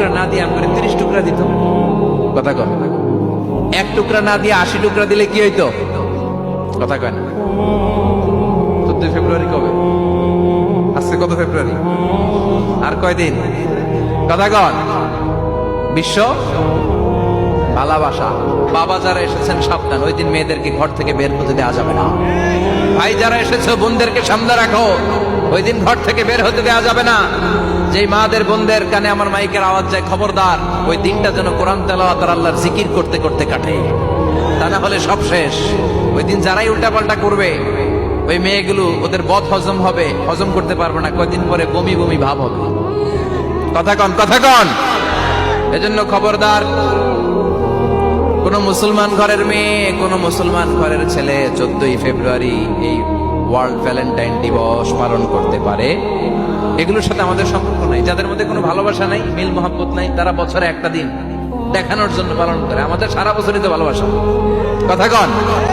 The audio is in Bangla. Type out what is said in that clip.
টুকরা না দিয়ে আমাদের তিরিশ টুকরা দিত। কথা কয় এক টুকরা না দিয়ে আশি টুকরা দিলে কি হইতো? কথা কয় না। চোদ্দই ফেব্রুয়ারি কবে? আজকে কত ফেব্রুয়ারি আর কয়দিন? কথা কন বিশ্ব ভালোবাসা। বাবা যারা এসেছেন সাবধান ওই দিন মেয়েদেরকে ঘর থেকে বের হতে দেওয়া যাবে না। ভাই যারা এসেছে বোনদেরকে সামনে রাখো। ওই দিন ঘর থেকে বের হতে দেওয়া যাবে না। যেই মাদের বোনদের কানে আমার মাইকের আওয়াজ যায়, খবরদার, ওই দিনটা যেন কোরআন তেলাওয়াত আর আল্লাহর জিকির করতে করতে কাটে। তা না হলে সব শেষ। ওই দিন যারাই উল্টাপাল্টা করবে, ওই মেয়েগুলো ওদের বদ হজম হবে, হজম করতে পারবে না, কয়দিন পরে বমি বমি ভাব হবে। কথা কন কথা কন। এজন্য খবরদার, কোন মুসলমান ঘরের মেয়ে, কোন মুসলমান ঘরের ছেলে চোদ্দই ফেব্রুয়ারি এই ওয়ার্ল্ড ভ্যালেন্টাইন দিবস পালন করতে পারে। এগুলোর সাথে আমাদের সম্পর্ক নাই। যাদের মধ্যে কোনো ভালোবাসা নাই, মিল মহাব্বত নাই, তারা বছরে একটা দিন দেখানোর জন্য পালন করে। আমাদের সারা বছরই তো ভালোবাসা। কথা কন।